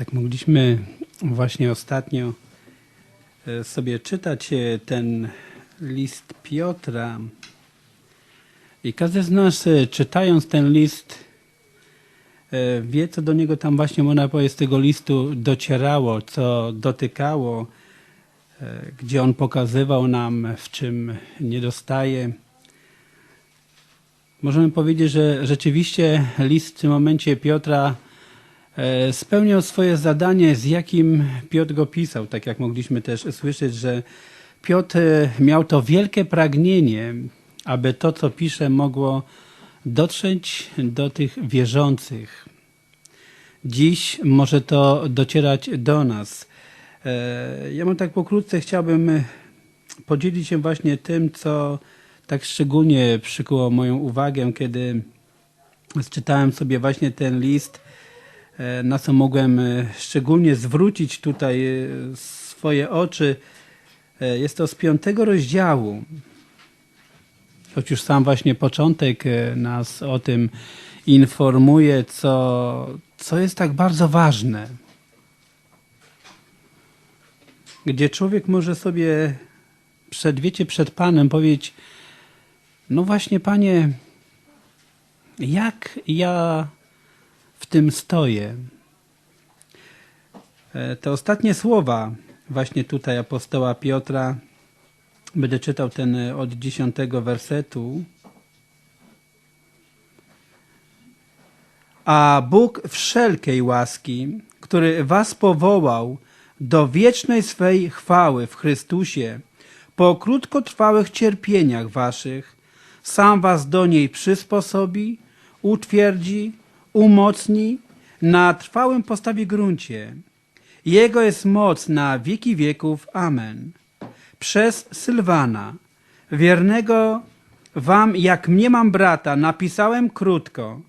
Tak mogliśmy właśnie ostatnio e, sobie czytać e, ten list Piotra. I każdy z nas e, czytając ten list wie, co do niego tam właśnie można powiedzieć z tego listu docierało, co dotykało, gdzie on pokazywał nam, w czym niedostaje. Możemy powiedzieć, że rzeczywiście list w tym momencie Piotra spełniał swoje zadanie, z jakim Piotr go pisał. Tak jak mogliśmy też słyszeć, że Piotr e, miał to wielkie pragnienie, aby to, co pisze, mogło dotrzeć do tych wierzących. Dziś może to docierać do nas. E, Ja mam tak pokrótce chciałbym e, podzielić się właśnie tym, co tak szczególnie przykuło moją uwagę, kiedy czytałem sobie właśnie ten list, e, na co mogłem e, szczególnie zwrócić tutaj e, swoje oczy. E, Jest to z piątego rozdziału. Choć już sam właśnie początek e, nas o tym informuje, co, co jest tak bardzo ważne. Gdzie człowiek może sobie przed, wiecie, przed Panem powiedzieć, no właśnie, Panie, jak ja tym stoję? E, Te ostatnie słowa właśnie tutaj apostoła Piotra, będę czytał ten od dziesiątego wersetu. A Bóg wszelkiej łaski, który was powołał do wiecznej swej chwały w Chrystusie, po krótkotrwałych cierpieniach waszych, sam was do niej przysposobi, utwierdzi, umocni, na trwałym postawi gruncie. Jego jest moc na wieki wieków. Amen. Przez Sylwana, wiernego wam, jak mnie mam brata, napisałem krótko,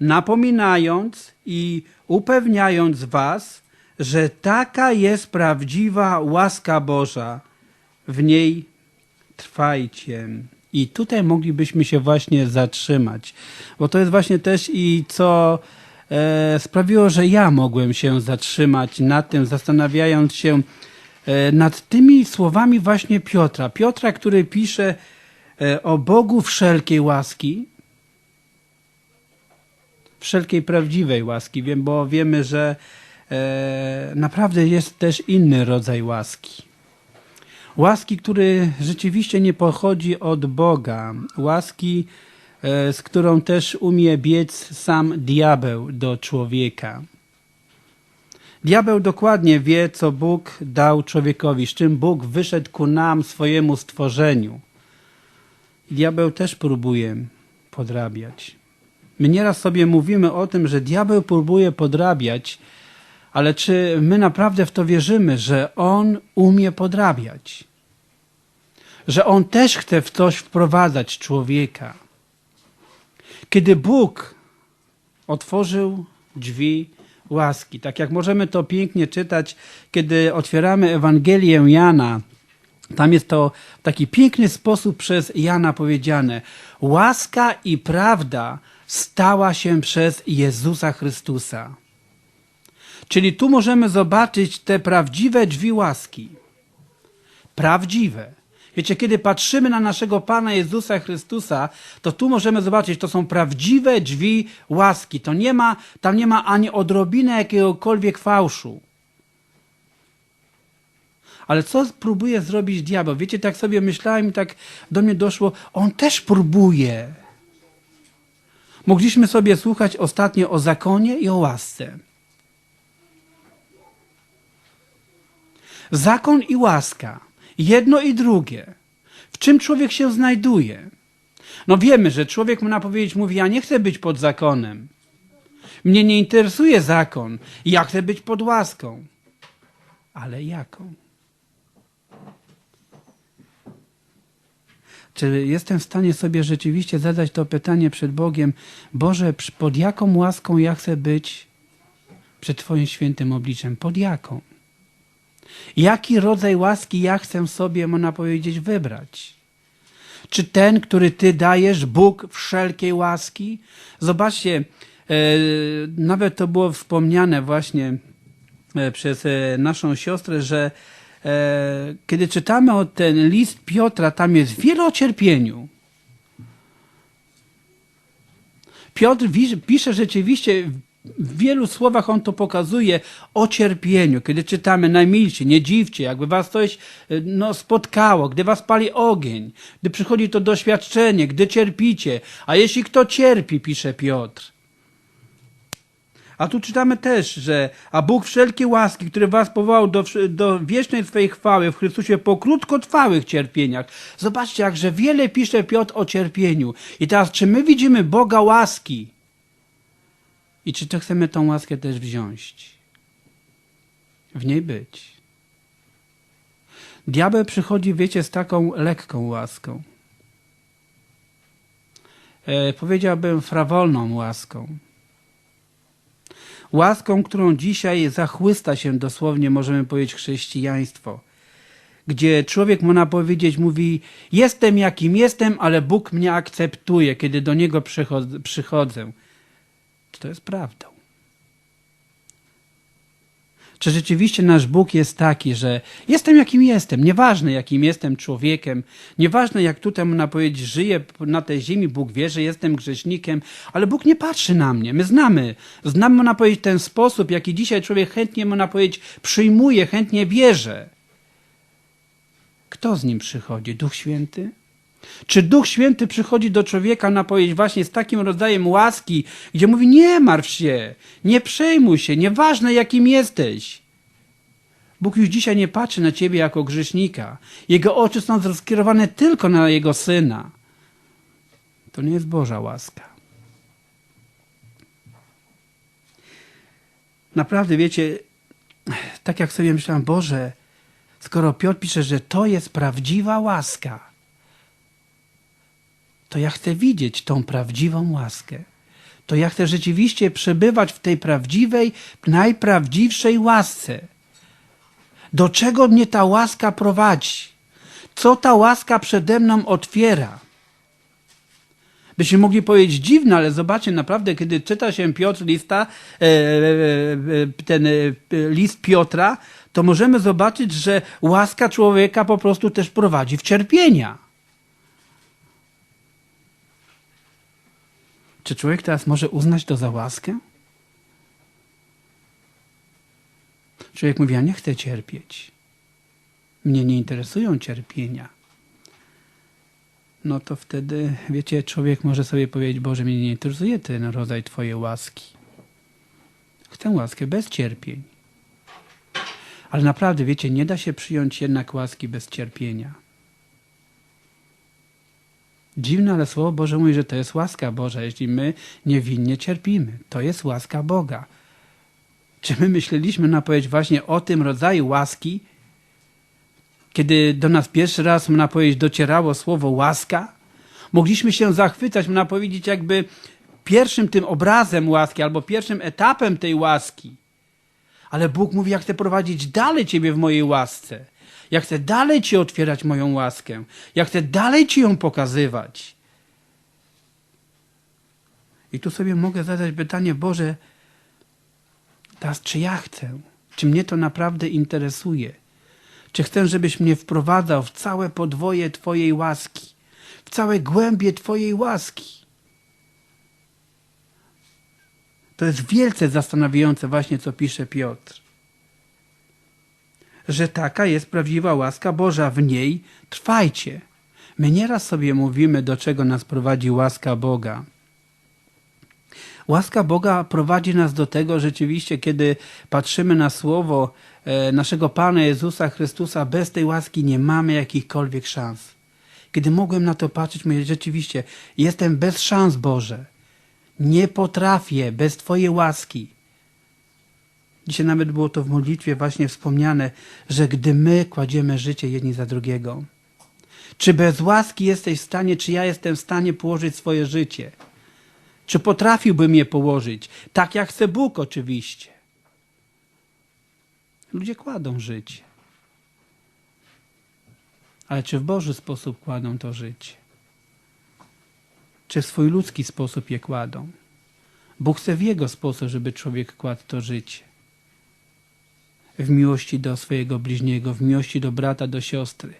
napominając i upewniając was, że taka jest prawdziwa łaska Boża. W niej trwajcie. I tutaj moglibyśmy się właśnie zatrzymać, bo to jest właśnie też i co e, sprawiło, że ja mogłem się zatrzymać nad tym, zastanawiając się e, nad tymi słowami właśnie Piotra. Piotra, który pisze e, o Bogu wszelkiej łaski, wszelkiej prawdziwej łaski, wiem, bo wiemy, że e, naprawdę jest też inny rodzaj łaski. Łaski, który rzeczywiście nie pochodzi od Boga. Łaski, e, z którą też umie biec sam diabeł do człowieka. Diabeł dokładnie wie, co Bóg dał człowiekowi, z czym Bóg wyszedł ku nam, swojemu stworzeniu. Diabeł też próbuje podrabiać. My nieraz sobie mówimy o tym, że diabeł próbuje podrabiać, ale czy my naprawdę w to wierzymy, że on umie podrabiać? Że on też chce w coś wprowadzać człowieka? Kiedy Bóg otworzył drzwi łaski, tak jak możemy to pięknie czytać, kiedy otwieramy Ewangelię Jana, tam jest to w taki piękny sposób przez Jana powiedziane. Łaska i prawda stała się przez Jezusa Chrystusa. Czyli tu możemy zobaczyć te prawdziwe drzwi łaski. Prawdziwe. Wiecie, kiedy patrzymy na naszego Pana Jezusa Chrystusa, to tu możemy zobaczyć, to są prawdziwe drzwi łaski. To nie ma, tam nie ma ani odrobiny jakiegokolwiek fałszu. Ale co próbuje zrobić diabeł? Wiecie, tak sobie myślałem i tak do mnie doszło, on też próbuje. Mogliśmy sobie słuchać ostatnio o zakonie i o łasce. Zakon i łaska. Jedno i drugie. W czym człowiek się znajduje? No wiemy, że człowiek ma powiedzieć, mówi, ja nie chcę być pod zakonem. Mnie nie interesuje zakon. Ja chcę być pod łaską. Ale jaką? Czy jestem w stanie sobie rzeczywiście zadać to pytanie przed Bogiem, Boże, pod jaką łaską ja chcę być przed Twoim świętym obliczem? Pod jaką? Jaki rodzaj łaski ja chcę sobie, można powiedzieć, wybrać? Czy ten, który Ty dajesz, Bóg wszelkiej łaski? Zobaczcie, e, nawet to było wspomniane właśnie e, przez e, naszą siostrę, że kiedy czytamy o ten list Piotra, tam jest wiele o cierpieniu. Piotr pisze rzeczywiście w wielu słowach on to pokazuje o cierpieniu. Kiedy czytamy najmilsi, nie dziwcie, jakby was coś e, no, spotkało, gdy was pali ogień, gdy przychodzi to doświadczenie, gdy cierpicie. A jeśli kto cierpi, pisze Piotr. A tu czytamy też, że a Bóg wszelkie łaski, które was powołał do, do wiecznej swej chwały w Chrystusie po krótkotrwałych cierpieniach. Zobaczcie, jakże wiele pisze Piotr o cierpieniu. I teraz, czy my widzimy Boga łaski? I czy to chcemy tą łaskę też wziąć? W niej być. Diabeł przychodzi, wiecie, z taką lekką łaską. E, powiedziałbym frawolną łaską. Łaską, którą dzisiaj zachłysta się dosłownie, możemy powiedzieć, chrześcijaństwo. Gdzie człowiek, można powiedzieć, mówi: Jestem jakim jestem, ale Bóg mnie akceptuje, kiedy do niego przychodzę. Czy to jest prawdą? Czy rzeczywiście nasz Bóg jest taki, że jestem jakim jestem, nieważne jakim jestem człowiekiem, nieważne jak tutaj można powiedzieć, żyję na tej ziemi, Bóg wie, że jestem grzesznikiem, ale Bóg nie patrzy na mnie. My znamy, znamy można powiedzieć ten sposób, jaki dzisiaj człowiek chętnie można powiedzieć przyjmuje, chętnie bierze. Kto z nim przychodzi? Duch Święty? Czy Duch Święty przychodzi do człowieka na powiedzieć właśnie z takim rodzajem łaski, gdzie mówi nie martw się, nie przejmuj się, nieważne jakim jesteś. Bóg już dzisiaj nie patrzy na ciebie jako grzesznika. Jego oczy są skierowane tylko na Jego Syna. To nie jest Boża łaska. Naprawdę, wiecie, tak jak sobie myślałem, Boże, skoro Piotr pisze, że to jest prawdziwa łaska, to ja chcę widzieć tą prawdziwą łaskę. To ja chcę rzeczywiście przebywać w tej prawdziwej, najprawdziwszej łasce. Do czego mnie ta łaska prowadzi? Co ta łaska przede mną otwiera? Byśmy mogli powiedzieć dziwne, ale zobaczcie, naprawdę, kiedy czyta się Piotr lista, e, e, e, ten list Piotra, to możemy zobaczyć, że łaska człowieka po prostu też prowadzi w cierpienia. Czy człowiek teraz może uznać to za łaskę? Człowiek mówi, ja nie chcę cierpieć. Mnie nie interesują cierpienia. No to wtedy, wiecie, człowiek może sobie powiedzieć, Boże, mnie nie interesuje ten rodzaj Twojej łaski. Chcę łaskę bez cierpień. Ale naprawdę, wiecie, nie da się przyjąć jednak łaski bez cierpienia. Dziwne, ale Słowo Boże mówi, że to jest łaska Boża, jeśli my niewinnie cierpimy. To jest łaska Boga. Czy my myśleliśmy na powiedzieć właśnie o tym rodzaju łaski, kiedy do nas pierwszy raz, można powiedzieć, docierało słowo łaska? Mogliśmy się zachwycać, można powiedzieć, jakby pierwszym tym obrazem łaski albo pierwszym etapem tej łaski. Ale Bóg mówi, ja chcę prowadzić dalej Ciebie w mojej łasce. Ja chcę dalej Ci otwierać moją łaskę. Ja chcę dalej Ci ją pokazywać. I tu sobie mogę zadać pytanie, Boże, teraz czy ja chcę? Czy mnie to naprawdę interesuje? Czy chcę, żebyś mnie wprowadzał w całe podwoje Twojej łaski, w całe głębie Twojej łaski? To jest wielce zastanawiające właśnie, co pisze Piotr. Że taka jest prawdziwa łaska Boża, w niej trwajcie. My nieraz sobie mówimy, do czego nas prowadzi łaska Boga. Łaska Boga prowadzi nas do tego rzeczywiście, kiedy patrzymy na słowo e, naszego Pana Jezusa Chrystusa, bez tej łaski nie mamy jakichkolwiek szans. Kiedy mogłem na to patrzeć, mówię, rzeczywiście, jestem bez szans, Boże. Nie potrafię bez Twojej łaski. Dzisiaj nawet było to w modlitwie właśnie wspomniane, że gdy my kładziemy życie jedni za drugiego, czy bez łaski jesteś w stanie, czy ja jestem w stanie położyć swoje życie? Czy potrafiłbym je położyć? Tak jak chce Bóg oczywiście. Ludzie kładą życie. Ale czy w Boży sposób kładą to życie? Czy w swój ludzki sposób je kładą? Bóg chce w jego sposób, żeby człowiek kładł to życie. W miłości do swojego bliźniego, w miłości do brata, do siostry.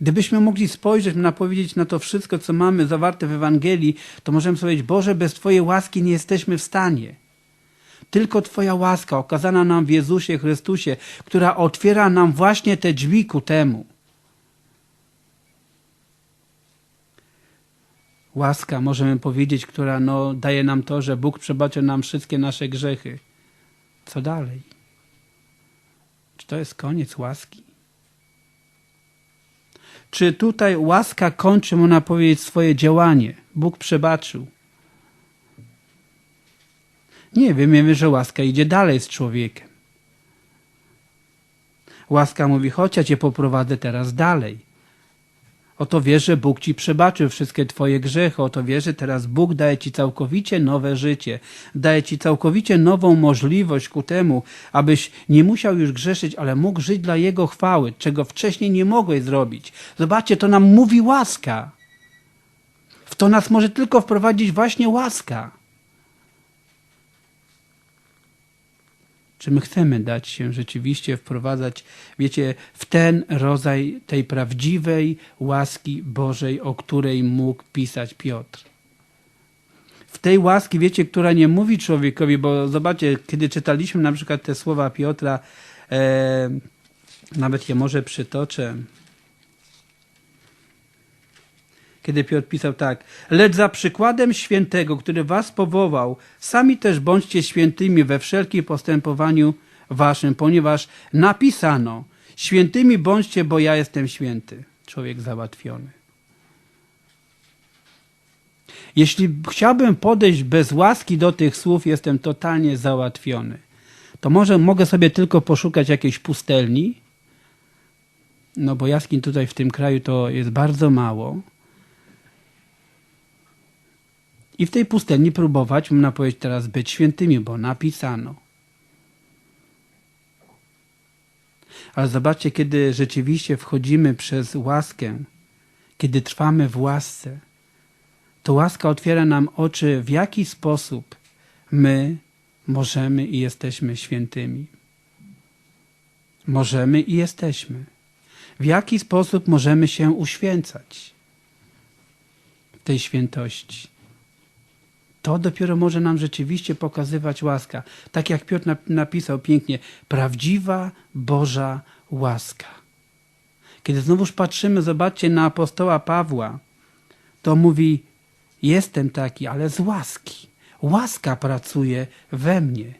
Gdybyśmy mogli spojrzeć, na powiedzieć na to wszystko, co mamy zawarte w Ewangelii, to możemy powiedzieć, Boże, bez Twojej łaski nie jesteśmy w stanie. Tylko Twoja łaska okazana nam w Jezusie Chrystusie, która otwiera nam właśnie te drzwi ku temu. Łaska, możemy powiedzieć, która no, daje nam to, że Bóg przebaczy nam wszystkie nasze grzechy. Co dalej? Czy to jest koniec łaski? Czy tutaj łaska kończy, można powiedzieć, swoje działanie? Bóg przebaczył. Nie, wiemy, że łaska idzie dalej z człowiekiem. Łaska mówi, chodź, ja cię poprowadzę teraz dalej. Oto wiesz, że Bóg ci przebaczył wszystkie twoje grzechy. Oto wiesz, że teraz Bóg daje ci całkowicie nowe życie. Daje ci całkowicie nową możliwość ku temu, abyś nie musiał już grzeszyć, ale mógł żyć dla Jego chwały, czego wcześniej nie mogłeś zrobić. Zobaczcie, to nam mówi łaska. W to nas może tylko wprowadzić właśnie łaska. Czy my chcemy dać się rzeczywiście wprowadzać, wiecie, w ten rodzaj tej prawdziwej łaski Bożej, o której mógł pisać Piotr? W tej łaski, wiecie, która nie mówi człowiekowi, bo zobaczcie, kiedy czytaliśmy na przykład te słowa Piotra, e, nawet je może przytoczę, kiedy Piotr pisał tak, lecz za przykładem świętego, który was powołał, sami też bądźcie świętymi we wszelkim postępowaniu waszym, ponieważ napisano, świętymi bądźcie, bo ja jestem święty. Człowiek załatwiony. Jeśli chciałbym podejść bez łaski do tych słów, jestem totalnie załatwiony. To może mogę sobie tylko poszukać jakiejś pustelni, no bo jaskiń tutaj w tym kraju to jest bardzo mało I w tej pustelni próbować, można powiedzieć teraz, być świętymi, bo napisano. Ale zobaczcie, kiedy rzeczywiście wchodzimy przez łaskę, kiedy trwamy w łasce, to łaska otwiera nam oczy, w jaki sposób my możemy i jesteśmy świętymi. Możemy i jesteśmy. W jaki sposób możemy się uświęcać w tej świętości to dopiero może nam rzeczywiście pokazywać łaska. Tak jak Piotr napisał pięknie, prawdziwa Boża łaska. Kiedy znowuż patrzymy, zobaczcie na apostoła Pawła, to mówi, jestem taki, ale z łaski. Łaska pracuje we mnie.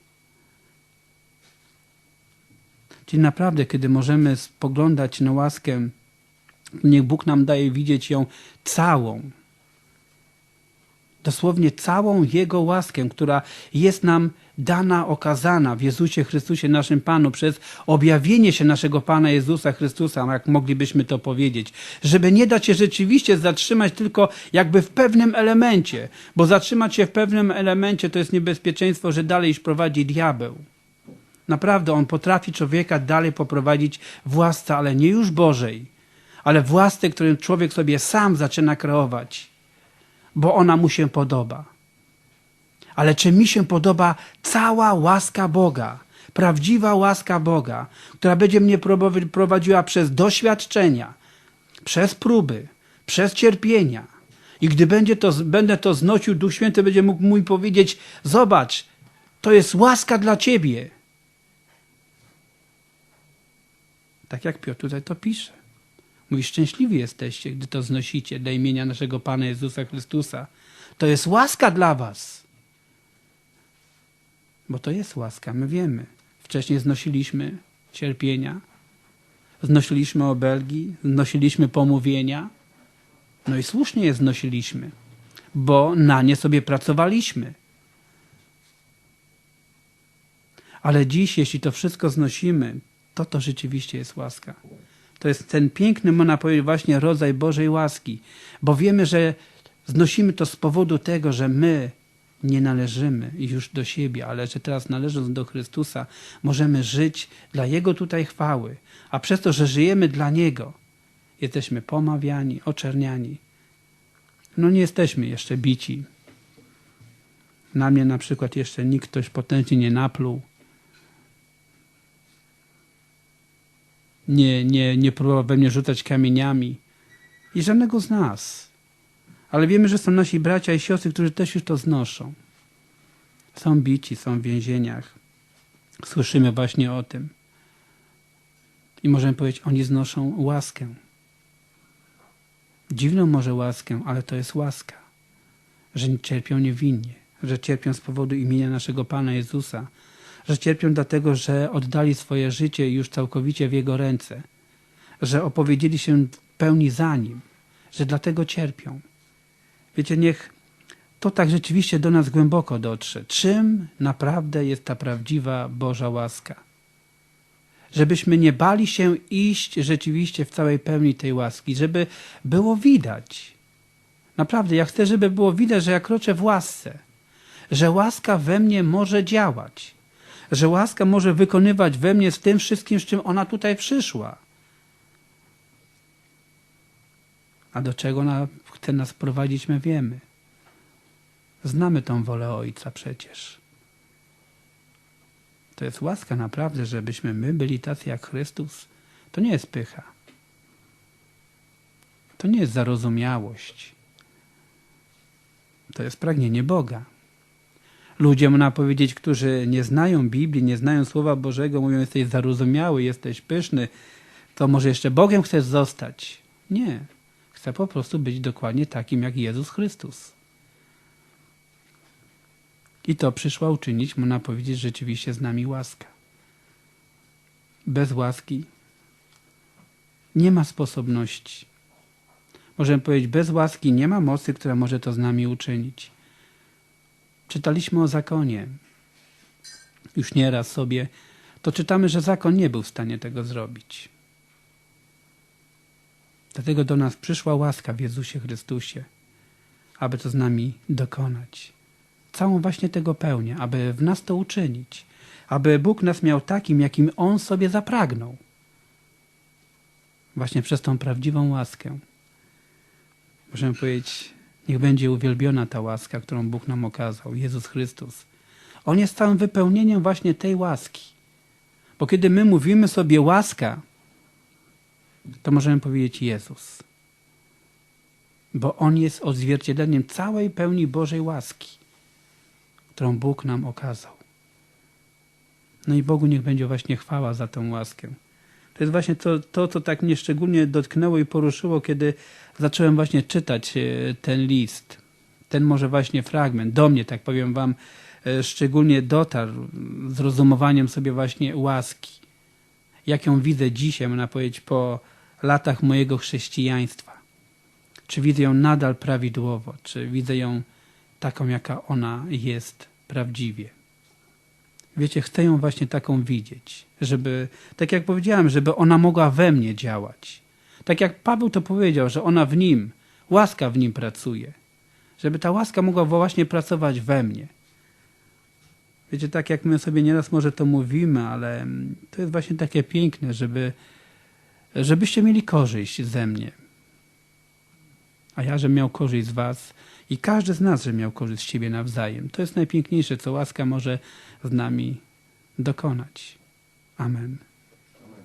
Czyli naprawdę, kiedy możemy spoglądać na łaskę, niech Bóg nam daje widzieć ją całą dosłownie całą Jego łaskę, która jest nam dana, okazana w Jezusie Chrystusie, naszym Panu, przez objawienie się naszego Pana Jezusa Chrystusa, jak moglibyśmy to powiedzieć, żeby nie dać się rzeczywiście zatrzymać tylko jakby w pewnym elemencie, bo zatrzymać się w pewnym elemencie to jest niebezpieczeństwo, że dalej już prowadzi diabeł. Naprawdę, on potrafi człowieka dalej poprowadzić w łasce, ale nie już Bożej, ale w łasce, którą człowiek sobie sam zaczyna kreować bo ona mu się podoba. Ale czy mi się podoba cała łaska Boga, prawdziwa łaska Boga, która będzie mnie prowadziła przez doświadczenia, przez próby, przez cierpienia. I gdy będzie to, będę to znosił, Duch Święty będzie mógł mi powiedzieć: Zobacz, to jest łaska dla ciebie. Tak jak Piotr tutaj to pisze. Mówi, szczęśliwi jesteście, gdy to znosicie dla imienia naszego Pana Jezusa Chrystusa. To jest łaska dla was. Bo to jest łaska, my wiemy. Wcześniej znosiliśmy cierpienia, znosiliśmy obelgi, znosiliśmy pomówienia. No i słusznie je znosiliśmy, bo na nie sobie pracowaliśmy. Ale dziś, jeśli to wszystko znosimy, to to rzeczywiście jest łaska. To jest ten piękny, można powiedzieć, właśnie rodzaj Bożej łaski, bo wiemy, że znosimy to z powodu tego, że my nie należymy już do siebie, ale że teraz należąc do Chrystusa, możemy żyć dla Jego tutaj chwały, a przez to, że żyjemy dla Niego, jesteśmy pomawiani, oczerniani. No nie jesteśmy jeszcze bici. Na mnie na przykład jeszcze nikt ktoś potężnie nie napluł. Nie, nie, nie próbował we mnie rzucać kamieniami. I żadnego z nas. Ale wiemy, że są nasi bracia i siostry, którzy też już to znoszą. Są bici, są w więzieniach. Słyszymy właśnie o tym. I możemy powiedzieć, oni znoszą łaskę. Dziwną może łaskę, ale to jest łaska. Że cierpią niewinnie, że cierpią z powodu imienia naszego Pana Jezusa, że cierpią dlatego, że oddali swoje życie już całkowicie w Jego ręce, że opowiedzieli się w pełni za Nim, że dlatego cierpią. Wiecie, niech to tak rzeczywiście do nas głęboko dotrze. Czym naprawdę jest ta prawdziwa Boża łaska? Żebyśmy nie bali się iść rzeczywiście w całej pełni tej łaski, żeby było widać. Naprawdę, ja chcę, żeby było widać, że ja kroczę w łasce, że łaska we mnie może działać, że łaska może wykonywać we mnie z tym wszystkim, z czym ona tutaj przyszła. A do czego ona chce nas prowadzić, my wiemy. Znamy tą wolę Ojca przecież. To jest łaska naprawdę, żebyśmy my byli tacy jak Chrystus. To nie jest pycha. To nie jest zarozumiałość. To jest pragnienie Boga. Ludzie, można powiedzieć, którzy nie znają Biblii, nie znają Słowa Bożego, mówią, jesteś zarozumiały, jesteś pyszny, to może jeszcze Bogiem chcesz zostać. Nie. Chcę po prostu być dokładnie takim jak Jezus Chrystus. I to przyszła uczynić, można powiedzieć, rzeczywiście z nami łaska. Bez łaski nie ma sposobności. Możemy powiedzieć, bez łaski nie ma mocy, która może to z nami uczynić. Czytaliśmy o zakonie. Już nieraz sobie to czytamy, że zakon nie był w stanie tego zrobić. Dlatego do nas przyszła łaska w Jezusie Chrystusie, aby to z nami dokonać. Całą właśnie tego pełnię, aby w nas to uczynić, aby Bóg nas miał takim, jakim On sobie zapragnął. Właśnie przez tą prawdziwą łaskę. Możemy powiedzieć, niech będzie uwielbiona ta łaska, którą Bóg nam okazał, Jezus Chrystus. On jest całym wypełnieniem właśnie tej łaski. Bo kiedy my mówimy sobie łaska, to możemy powiedzieć Jezus. Bo On jest odzwierciedleniem całej pełni Bożej łaski, którą Bóg nam okazał. No i Bogu niech będzie właśnie chwała za tę łaskę. To jest właśnie to, to, co tak mnie szczególnie dotknęło i poruszyło, kiedy zacząłem właśnie czytać e, ten list. Ten może właśnie fragment. Do mnie, tak powiem wam, e, szczególnie dotarł z rozumowaniem sobie właśnie łaski. Jak ją widzę dzisiaj, można powiedzieć, po latach mojego chrześcijaństwa. Czy widzę ją nadal prawidłowo, czy widzę ją taką, jaka ona jest prawdziwie. Wiecie, chcę ją właśnie taką widzieć, żeby, tak jak powiedziałem, żeby ona mogła we mnie działać. Tak jak Paweł to powiedział, że ona w nim, łaska w nim pracuje. Żeby ta łaska mogła właśnie pracować we mnie. Wiecie, tak jak my sobie nieraz może to mówimy, ale to jest właśnie takie piękne, żeby, żebyście mieli korzyść ze mnie. A ja, żebym miał korzyść z was i każdy z nas, żeby miał korzyść z siebie nawzajem. To jest najpiękniejsze, co łaska może z nami dokonać. Amen.